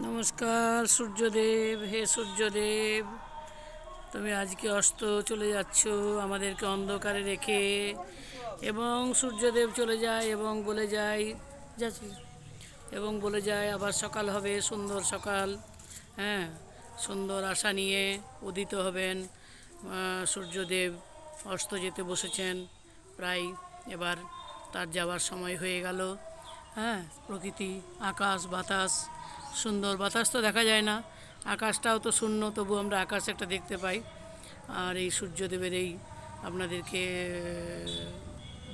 নমস্কার, সূর্যদেব। হে সূর্যদেব, তুমি আজকে অস্ত চলে যাচ্ছ আমাদেরকে অন্ধকারে রেখে এবং সূর্যদেব চলে যায় এবং বলে যায়, যাচ্ছি। এবং বলে যায়, আবার সকাল হবে, সুন্দর সকাল। হ্যাঁ সুন্দর আশা নিয়ে উদিত হবেন সূর্যদেব অস্ত যেতে বসেছেন। প্রায় এবার তার যাওয়ার সময় হয়ে গেল। হ্যাঁ প্রকৃতি, আকাশ, বাতাস, সুন্দর বাতাস তো দেখা যায় না। আকাশটাও তো শূন্য তবু আমরা আকাশ একটা দেখতে পাই। আর এই সূর্যদেবের এই আপনাদেরকে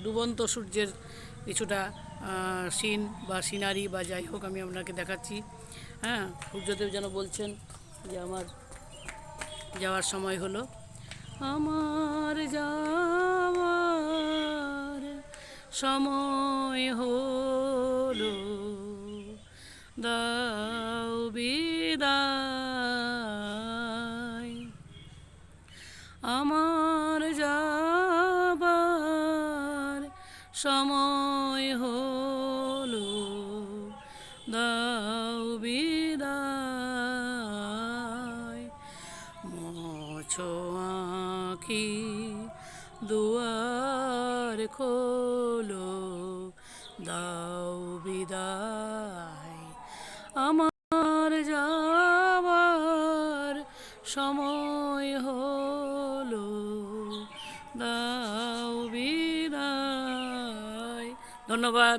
ডুবন্ত সূর্যের কিছুটা সিন বা সিনারি বা যাই হোক আমি আপনাকে দেখাচ্ছি। হ্যাঁ সূর্যদেব যেন বলছেন যে আমার যাওয়ার সময় হলো। আমার যাওয়ার সময় হলো দাও বিদায়। আমার যাবার সময় হলো দাও বিদায়। মোছো আঁখি দুয়ার খোলো দাও বিদায়। আমার যাবার সময় হলো। দাও বিদায়। ধন্যবাদ।